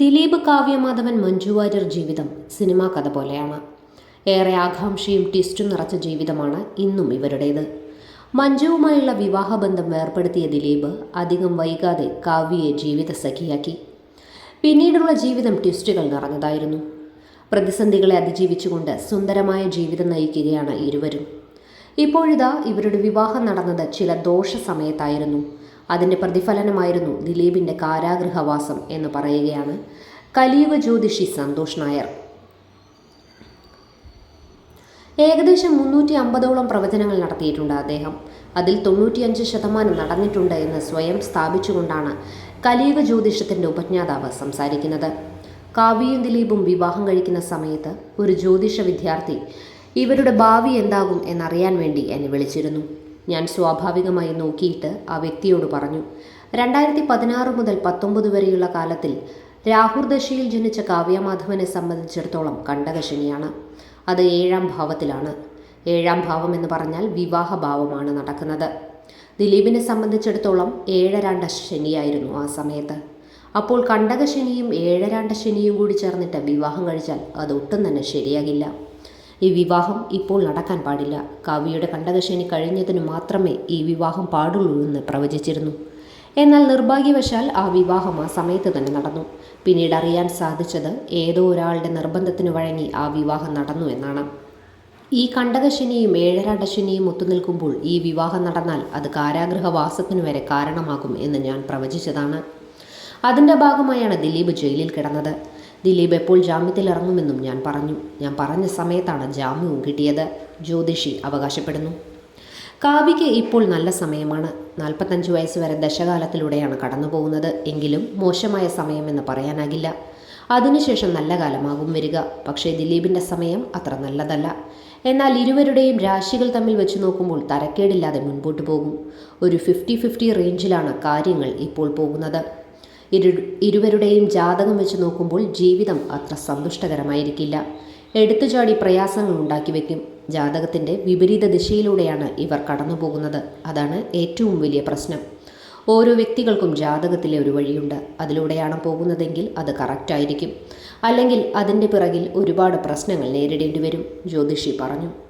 ദിലീപ് കാവ്യമാധവൻ മഞ്ജു വാര്യർ ജീവിതം സിനിമാ കഥ പോലെയാണ്. ഏറെ ആകാംക്ഷയും ട്വിസ്റ്റും നിറച്ച ജീവിതമാണ് ഇന്നും ഇവരുടേത്. മഞ്ജുവുമായുള്ള വിവാഹബന്ധം വേർപ്പെടുത്തിയ ദിലീപ് അധികം വൈകാതെ കാവ്യയെ ജീവിത സഖിയാക്കി പിന്നീടുള്ള ജീവിതം ട്വിസ്റ്റുകൾ നിറഞ്ഞതായിരുന്നു. പ്രതിസന്ധികളെ അതിജീവിച്ചുകൊണ്ട് സുന്ദരമായ ജീവിതം നയിക്കുകയാണ് ഇരുവരും. ഇപ്പോഴിതാ ഇവരുടെ വിവാഹം നടന്നത് ചില ദോഷ സമയത്തായിരുന്നു അതിന്റെ പ്രതിഫലനമായിരുന്നു ദിലീപിന്റെ കാരാഗൃഹവാസം എന്ന് പറയുകയാണ് കലിയുഗ ജ്യോതിഷി സന്തോഷ് നായർ. ഏകദേശം മുന്നൂറ്റി അമ്പതോളം പ്രവചനങ്ങൾ നടത്തിയിട്ടുണ്ട് അദ്ദേഹം. അതിൽ തൊണ്ണൂറ്റിയഞ്ച് ശതമാനം നടന്നിട്ടുണ്ട് എന്ന് സ്വയം സ്ഥാപിച്ചുകൊണ്ടാണ് കലിയുഗ ജ്യോതിഷത്തിന്റെ ഉപജ്ഞാതാവ് സംസാരിക്കുന്നത്. കാവ്യയും ദിലീപും വിവാഹം കഴിക്കുന്ന സമയത്ത് ഒരു ജ്യോതിഷ വിദ്യാർത്ഥി ഇവരുടെ ഭാവി എന്താകും എന്നറിയാൻ വേണ്ടി എന്നെ വിളിച്ചിരുന്നു. ഞാൻ സ്വാഭാവികമായി നോക്കിയിട്ട് ആ വ്യക്തിയോട് പറഞ്ഞു രണ്ടായിരത്തി പതിനാറ് മുതൽ പത്തൊമ്പത് വരെയുള്ള കാലത്തിൽ രാഹുർ ദശയിൽ ജനിച്ച കാവ്യമാധവനെ സംബന്ധിച്ചിടത്തോളം കണ്ടകശനിയാണ് അത് ഏഴാം ഭാവത്തിലാണ്. ഏഴാം ഭാവം എന്ന് പറഞ്ഞാൽ വിവാഹ ഭാവമാണ് നടക്കുന്നത്. ദിലീപിനെ സംബന്ധിച്ചിടത്തോളം ഏഴരാണ്ട ശനിയായിരുന്നു ആ സമയത്ത്. അപ്പോൾ കണ്ടകശനിയും ഏഴരാണ്ട ശനിയും കൂടി ചേർന്നിട്ട് വിവാഹം കഴിച്ചാൽ അത് ഒട്ടും തന്നെ ശരിയാകില്ല. ഈ വിവാഹം ഇപ്പോൾ നടക്കാൻ പാടില്ല. കാവ്യയുടെ കണ്ടകശനി കഴിഞ്ഞതിന് മാത്രമേ ഈ വിവാഹം പാടുള്ളൂ എന്ന് പ്രവചിച്ചിരുന്നു. എന്നാൽ നിർഭാഗ്യവശാൽ ആ വിവാഹം ആ സമയത്ത് തന്നെ നടന്നു. പിന്നീട് അറിയാൻ സാധിച്ചത് ഏതോ ഒരാളുടെ നിർബന്ധത്തിന് വഴങ്ങി ആ വിവാഹം നടന്നു എന്നാണ്. ഈ കണ്ടകശനിയും ഏഴരാണ്ടശനിയും ഒത്തുനിൽക്കുമ്പോൾ ഈ വിവാഹം നടന്നാൽ അത് കാരാഗ്രഹവാസത്തിന് വരെ കാരണമാകും എന്ന് ഞാൻ പ്രവചിച്ചതാണ്. അതിന്റെ ഭാഗമായാണ് ദിലീപ് ജയിലിൽ കിടന്നത്. ദിലീപ് എപ്പോൾ ജാമ്യത്തിൽ ഇറങ്ങുമെന്നും ഞാൻ പറഞ്ഞു. ഞാൻ പറഞ്ഞ സമയത്താണ് ജാമ്യവും കിട്ടിയത്. ജ്യോതിഷി അവകാശപ്പെടുന്നു. കാവ്യയ്ക്ക് ഇപ്പോൾ നല്ല സമയമാണ്. നാൽപ്പത്തഞ്ച് വയസ്സ് വരെ ദശകാലത്തിലൂടെയാണ് കടന്നു പോകുന്നത് എങ്കിലും മോശമായ സമയമെന്ന് പറയാനാകില്ല. അതിനുശേഷം നല്ല കാലമാകും വരിക. പക്ഷേ ദിലീപിന്റെ സമയം അത്ര നല്ലതല്ല. എന്നാൽ ഇരുവരുടെയും രാശികൾ തമ്മിൽ വെച്ച് നോക്കുമ്പോൾ തരക്കേടില്ലാതെ മുൻപോട്ട് പോകും. ഒരു ഫിഫ്റ്റി ഫിഫ്റ്റി റേഞ്ചിലാണ് കാര്യങ്ങൾ ഇപ്പോൾ പോകുന്നത്. ഇരു ഇരുവരുടെയും ജാതകം വെച്ച് നോക്കുമ്പോൾ ജീവിതം അത്ര സന്തുഷ്ടകരമായിരിക്കില്ല. എടുത്തുചാടി പ്രയാസങ്ങൾ ഉണ്ടാക്കി വയ്ക്കും ജാതകത്തിന്റെ വിപരീത ദിശയിലൂടെയാണ് ഇവർ കടന്നു പോകുന്നത് അതാണ് ഏറ്റവും വലിയ പ്രശ്നം. ഓരോ വ്യക്തികൾക്കും ജാതകത്തിലെ ഒരു വഴിയുണ്ട്. അതിലൂടെയാണ് പോകുന്നതെങ്കിൽ അത് കറക്റ്റായിരിക്കും അല്ലെങ്കിൽ അതിന്റെ പിറകിൽ ഒരുപാട് പ്രശ്നങ്ങൾ നേരിടേണ്ടി വരും. ജ്യോതിഷി പറഞ്ഞു.